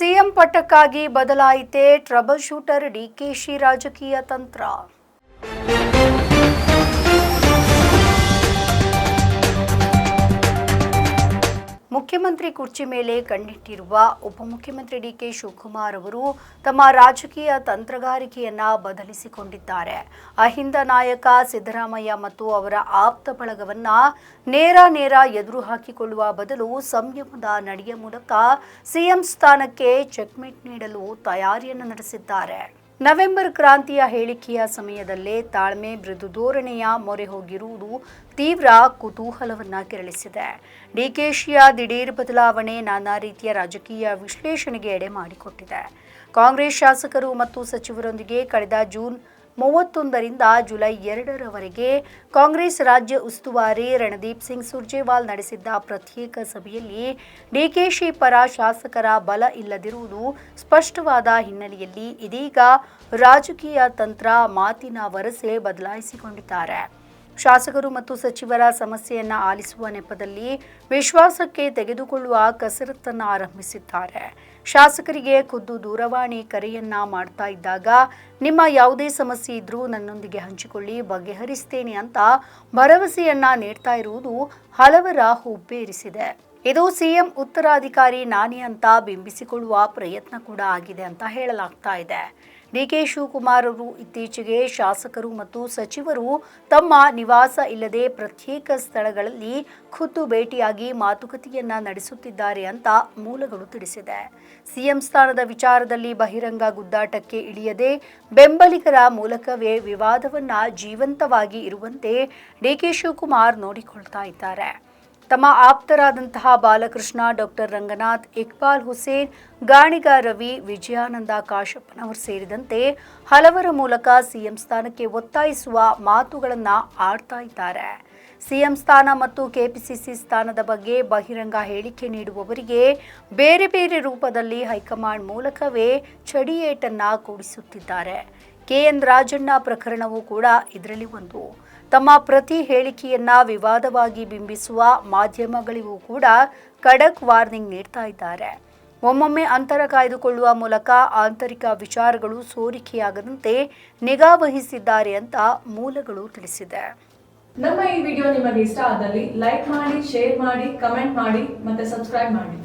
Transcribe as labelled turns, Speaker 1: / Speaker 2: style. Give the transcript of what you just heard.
Speaker 1: CM ಪಟ್ಟಕ್ಕಾಗಿ ಬದಲಾಯಿತೆ trouble shooter DKShi ರಾಜಕೀಯ ತಂತ್ರ. ಮುಖ್ಯಮಂತ್ರಿ ಕುರ್ಚಿ ಮೇಲೆ ಕಣ್ಣಿಟ್ಟಿರುವ ಉಪಮುಖ್ಯಮಂತ್ರಿ ಡಿ ಕೆ ಶಿವಕುಮಾರ್ ಅವರು ತಮ್ಮ ರಾಜಕೀಯ ತಂತ್ರಗಾರಿಕೆಯನ್ನ ಬದಲಿಸಿಕೊಂಡಿದ್ದಾರೆ. ಅಹಿಂದ ನಾಯಕ ಸಿದ್ದರಾಮಯ್ಯ ಮತ್ತು ಅವರ ಆಪ್ತ ಬಳಗವನ್ನ ನೇರ ನೇರ ಎದುರು ಹಾಕಿಕೊಳ್ಳುವ ಬದಲು ಸಂಯಮದ ನಡೆಯ ಮೂಲಕ ಸಿಎಂ ಸ್ಥಾನಕ್ಕೆ ಚೆಕ್ಮೇಟ್ ನೀಡಲು ತಯಾರಿಯನ್ನು ನಡೆಸಿದ್ದಾರೆ. ನವೆಂಬರ್ ಕ್ರಾಂತಿಯ ಹೇಳಿಕೆಯ ಸಮಯದಲ್ಲೇ ತಾಳ್ಮೆ ಮೃದು ಧೋರಣೆಯ ಮೊರೆ ಹೋಗಿರುವುದು ತೀವ್ರ ಕುತೂಹಲವನ್ನ ಕೆರಳಿಸಿದೆ. ಡಿಕೆಶಿಯ ದಿಢೀರ್ ಬದಲಾವಣೆ ನಾನಾ ರೀತಿಯ ರಾಜಕೀಯ ವಿಶ್ಲೇಷಣೆಗೆ ಎಡೆ ಮಾಡಿಕೊಟ್ಟಿದೆ. ಕಾಂಗ್ರೆಸ್ ಶಾಸಕರು ಮತ್ತು ಸಚಿವರೊಂದಿಗೆ ಕಳೆದ ಜೂನ್ ಮೂವತ್ತೊಂದರಿಂದ ಜುಲೈ ಎರಡರವರೆಗೆ ಕಾಂಗ್ರೆಸ್ ರಾಜ್ಯ ಉಸ್ತುವಾರಿ ರಣದೀಪ್ ಸಿಂಗ್ ಸುರ್ಜೇವಾಲ್ ನಡೆಸಿದ್ದ ಪ್ರತ್ಯೇಕ ಸಭೆಯಲ್ಲಿ ಡಿಕೆಶಿ ಪರ ಶಾಸಕರ ಬಲ ಇಲ್ಲದಿರುವುದು ಸ್ಪಷ್ಟವಾದ ಹಿನ್ನೆಲೆಯಲ್ಲಿ ಇದೀಗ ರಾಜಕೀಯ ತಂತ್ರ ಮಾತಿನ ವರಸೆ ಬದಲಾಯಿಸಿಕೊಂಡಿದ್ದಾರೆ. ಶಾಸಕರು ಮತ್ತು ಸಚಿವರ ಸಮಸ್ಯೆಯನ್ನು ಆಲಿಸುವ ನೆಪದಲ್ಲಿ ವಿಶ್ವಾಸಕ್ಕೆ ತೆಗೆದುಕೊಳ್ಳುವ ಕಸರತ್ತನ್ನು ಆರಂಭಿಸಿದ್ದಾರೆ. ಶಾಸಕರಿಗೆ ಖುದ್ದು ದೂರವಾಣಿ ಕರೆಯನ್ನ ಮಾಡ್ತಾ ಇದ್ದಾಗ, ನಿಮ್ಮ ಯಾವುದೇ ಸಮಸ್ಯೆ ಇದ್ರೂ ನನ್ನೊಂದಿಗೆ ಹಂಚಿಕೊಳ್ಳಿ, ಬಗೆಹರಿಸ್ತೇನೆ ಅಂತ ಭರವಸೆಯನ್ನ ನೀಡ್ತಾ ಇರುವುದು ಹಲವರ ಹುಬ್ಬೇರಿಸಿದೆ. ಇದು ಸಿಎಂ ಉತ್ತರಾಧಿಕಾರಿ ನಾನಿ ಅಂತ ಬಿಂಬಿಸಿಕೊಳ್ಳುವ ಪ್ರಯತ್ನ ಕೂಡ ಆಗಿದೆ ಅಂತ ಹೇಳಲಾಗ್ತಾ ಇದೆ. ಡಿ ಕೆ ಶಿವಕುಮಾರ್ ಅವರು ಇತ್ತೀಚೆಗೆ ಶಾಸಕರು ಮತ್ತು ಸಚಿವರು ತಮ್ಮ ನಿವಾಸ ಇಲ್ಲದೆ ಪ್ರತ್ಯೇಕ ಸ್ಥಳಗಳಲ್ಲಿ ಖುದ್ದು ಭೇಟಿಯಾಗಿ ಮಾತುಕತೆಯನ್ನ ನಡೆಸುತ್ತಿದ್ದಾರೆ ಅಂತ ಮೂಲಗಳು ತಿಳಿಸಿದೆ. ಸಿಎಂ ಸ್ಥಾನದ ವಿಚಾರದಲ್ಲಿ ಬಹಿರಂಗ ಗುದ್ದಾಟಕ್ಕೆ ಇಳಿಯದೆ ಬೆಂಬಲಿಗರ ಮೂಲಕವೇ ವಿವಾದವನ್ನ ಜೀವಂತವಾಗಿ ಇರುವಂತೆ ಡಿ ಕೆ ಶಿವಕುಮಾರ್ ನೋಡಿಕೊಳ್ತಾ ಇದ್ದಾರೆ. ತಮ್ಮ ಆಪ್ತರಾದಂತಹ ಬಾಲಕೃಷ್ಣ, ಡಾಕ್ಟರ್ ರಂಗನಾಥ್, ಇಕ್ಬಾಲ್ ಹುಸೇನ್ ಗಾಣಿಗ ರವಿ ವಿಜಯಾನಂದ ಕಾಶಪ್ಪನವರು ಸೇರಿದಂತೆ ಹಲವರ ಮೂಲಕ ಸಿಎಂ ಸ್ಥಾನಕ್ಕೆ ಒತ್ತಾಯಿಸುವ ಮಾತುಗಳನ್ನು ಆಡ್ತಾ ಇದ್ದಾರೆ. ಸಿಎಂ ಸ್ಥಾನ ಮತ್ತು ಕೆಪಿಸಿಸಿ ಸ್ಥಾನದ ಬಗ್ಗೆ ಬಹಿರಂಗ ಹೇಳಿಕೆ ನೀಡುವವರಿಗೆ ಬೇರೆ ಬೇರೆ ರೂಪದಲ್ಲಿ ಹೈಕಮಾಂಡ್ ಮೂಲಕವೇ ಚಡಿಯೇಟನ್ನು ಕೂಡಿಸುತ್ತಿದ್ದಾರೆ. ಕೆಎನ್ ರಾಜಣ್ಣ ಪ್ರಕರಣವೂ ಕೂಡ ಇದರಲ್ಲಿ ಒಂದು. ತಮ್ಮ ಪ್ರತಿ ಹೇಳಿಕೆಯನ್ನ ವಿವಾದವಾಗಿ ಬಿಂಬಿಸುವ ಮಾಧ್ಯಮಗಳಿಗೂ ಕೂಡ ಖಡಕ್ ವಾರ್ನಿಂಗ್ ನೀಡ್ತಾ ಇದ್ದಾರೆ. ಒಮ್ಮೊಮ್ಮೆ ಅಂತರ ಕಾಯ್ದುಕೊಳ್ಳುವ ಮೂಲಕ ಆಂತರಿಕ ವಿಚಾರಗಳು ಸೋರಿಕೆಯಾಗದಂತೆ ನಿಗಾ ವಹಿಸಿದ್ದಾರೆ ಅಂತ ಮೂಲಗಳು ತಿಳಿಸಿದೆ.
Speaker 2: ನಮ್ಮ ಈ ವಿಡಿಯೋ ನಿಮಗೆ ಇಷ್ಟ ಆದಲ್ಲಿ ಲೈಕ್ ಮಾಡಿ, ಶೇರ್ ಮಾಡಿ, ಕಮೆಂಟ್ ಮಾಡಿ ಮತ್ತೆ ಸಬ್ಸ್ಕ್ರೈಬ್ ಮಾಡಿ.